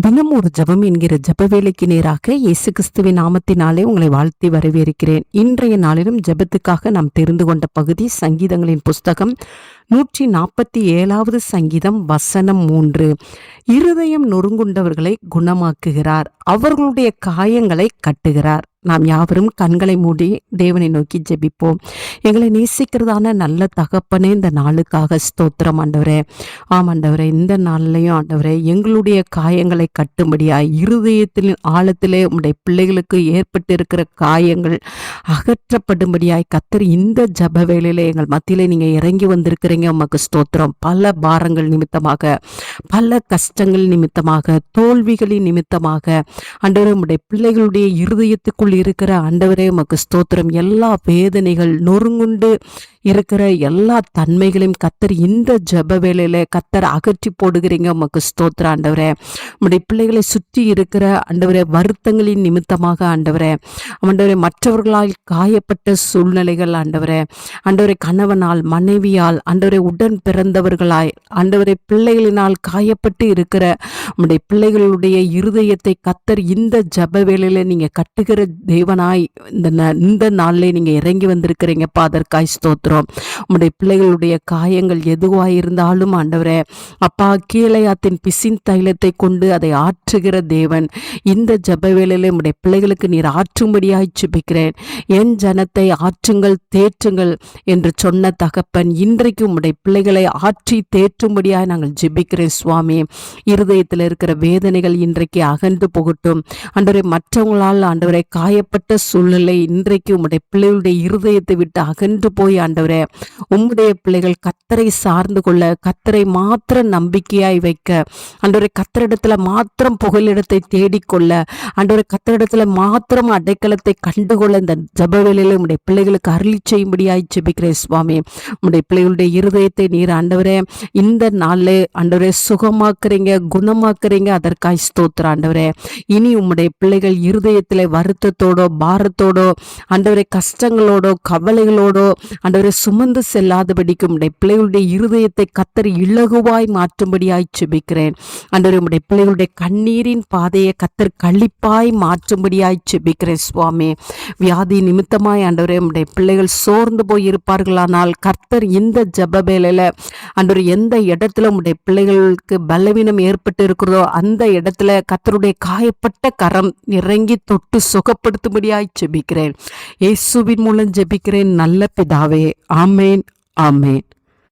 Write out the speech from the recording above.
தினம் ஒரு ஜெபம் என்கிற ஜப வேலைக்கு நேராக இயேசு கிறிஸ்துவின் நாமத்தினாலே உங்களை வாழ்த்தி வரவேற்கிறேன். இன்றைய நாளிலும் ஜெபத்துக்காக நாம் தெரிந்து கொண்ட பகுதி சங்கீதங்களின் புஸ்தகம் நூற்றி நாற்பத்தி ஏழாவது சங்கீதம் வசனம் மூன்று. இருதயம் நொறுங்குண்டவர்களை குணமாக்குகிறார். அவர்களுடைய காயங்களை கட்டுகிறார். நாம் யாவரும் கண்களை மூடி தேவனை நோக்கி ஜெபிப்போம். எங்களை நேசிக்கிறதான நல்ல தகப்பனே இந்த நாளுக்காக ஸ்தோத்திரம் ஆண்டவரே. ஆம் ஆண்டவரே இந்த நாள்லையும் ஆண்டவரே எங்களுடைய காயங்களை கட்டும்படியாய் இருதயத்தின் ஆழத்திலே உடைய பிள்ளைகளுக்கு ஏற்பட்டு இருக்கிற காயங்கள் அகற்றப்படும்படியாய் கத்தர் இந்த ஜப வேலையில எங்கள் மத்தியிலே நீங்க இறங்கி வந்திருக்கிறீங்க. உமக்கு ஸ்தோத்திரம். பல பாரங்கள் நிமித்தமாக பல கஷ்டங்கள் நிமித்தமாக தோல்விகளின் நிமித்தமாக ஆண்டவரே உடைய பிள்ளைகளுடைய இருதயத்துக்குள் இருக்கிற ஆண்டவரே உமக்கு ஸ்தோத்திரம். எல்லா வேதனைகள் நொறுங்குண்டு இருக்கிற எல்லா தன்மைகளையும் கத்தர் இந்த ஜப வேலையில் கத்தர் அகற்றி போடுகிறீங்க. உமக்கு ஸ்தோத்திர ஆண்டவரே. நம்முடைய பிள்ளைகளை சுற்றி இருக்கிற ஆண்டவரே வருத்தங்களின் நிமித்தமாக ஆண்டவரே. ஆண்டவரே மற்றவர்களால் காயப்பட்ட சூழ்நிலைகள் ஆண்டவரே. ஆண்டவரை கணவனால் மனைவியால் ஆண்டவரை உடன் பிறந்தவர்களாய் ஆண்டவரை பிள்ளைகளினால் காயப்பட்டு இருக்கிற நம்முடைய பிள்ளைகளுடைய இருதயத்தை கத்தர் இந்த ஜப வேலையில் நீங்க கட்டுகிற தேவனாய் இந்த ந- இந்த நாளிலே நீங்க இறங்கி வந்திருக்கிறீங்கப்பா அதற்காய் ஸ்தோத்திரம். ஸ்தோத்திரம் உம்முடைய பிள்ளைகளுடைய காயங்கள் எதுவாக இருந்தாலும் ஆண்டவரே அப்பா கீழையாத்தின் பிசின் தைலத்தை கொண்டு அதை ஆற்றுகிற தேவன் இந்த ஜப வேளையிலே உம்முடைய பிள்ளைகளுக்கு நீர் ஆற்றும்படியாய் சுபிக்கிறேன் என் ஜனத்தை ஆற்றுங்கள் தேற்றுங்கள் என்று சொன்ன தகப்பன் இன்றைக்கு உம்முடைய பிள்ளைகளை ஆற்றி தேற்றும்படியாய் நாங்கள் ஜெபிக்கிறேன் சுவாமி. இருதயத்தில் இருக்கிற வேதனைகள் இன்றைக்கு அகன்று போகட்டும். அன்றவரை மற்றவங்களால் ஆண்டவரை காயப்பட்ட சூழ்நிலை இன்றைக்கு உம்முடைய பிள்ளைகளுடைய இருதயத்தை விட்டு அகன்று போய் ஆண்டு ஆண்டவரே உம்முடைய பிள்ளைகள் கத்தரை சார்ந்து கொள்ள கத்தரை மாத்திரம் நம்பிக்கையாய் வைக்க. அன்றொரு கத்தரிடத்துல மாத்திரம் புகலிடத்தை தேடிக்கொள்ள. அன்றொரு கத்தரிடத்துல மாத்திரம் அடைக்கலத்தை கண்டுகொள்ள இந்த ஜபவேளையில உடைய பிள்ளைகளுக்கு அருளி செய்யும்படியாய் ஜெபிக்கிறேன் சுவாமி. உடைய பிள்ளைகளுடைய இருதயத்தை நீர் ஆண்டவரே இந்த நாளில் ஆண்டவரே சுகமாக்குறீங்க குணமாக்குறீங்க அதற்காய் ஸ்தோத்திர ஆண்டவரே. இனி உம்முடைய பிள்ளைகள் இருதயத்திலே வருத்தத்தோடோ பாரத்தோடோ ஆண்டவரை கஷ்டங்களோடோ கவலைகளோடோ ஆண்டவரை சுமந்து செல்லாதபடிக்கு உடைய பிள்ளைகளுடைய இருதயத்தை கத்தர் இலகுவாய் மாற்றும்படியாய் செபிக்கிறேன் ஆண்டவரே உடைய பிள்ளைகளுடைய கண்ணீரின் பாதையை கத்தர் கழிப்பாய் மாற்றும்படியாய் செபிக்கிறேன் சுவாமி. வியாதி நிமித்தமாய் ஆண்டவரே உடைய பிள்ளைகள் சோர்ந்து போய் இருப்பார்களானால் கர்த்தர் இந்த ஜப வேளையில எந்த இடத்துல உடைய பிள்ளைகளுக்கு பலவீனம் ஏற்பட்டு இருக்கிறதோ அந்த இடத்துல கத்தருடைய காயப்பட்ட கரம் இறங்கி தொட்டு சுகப்படுத்தும்படியாய் ஜெபிக்கிறேன். இயேசுவின் மூலம் ஜெபிக்கிறேன். நல்ல பிதாவே ஆமேன் ஆமேன்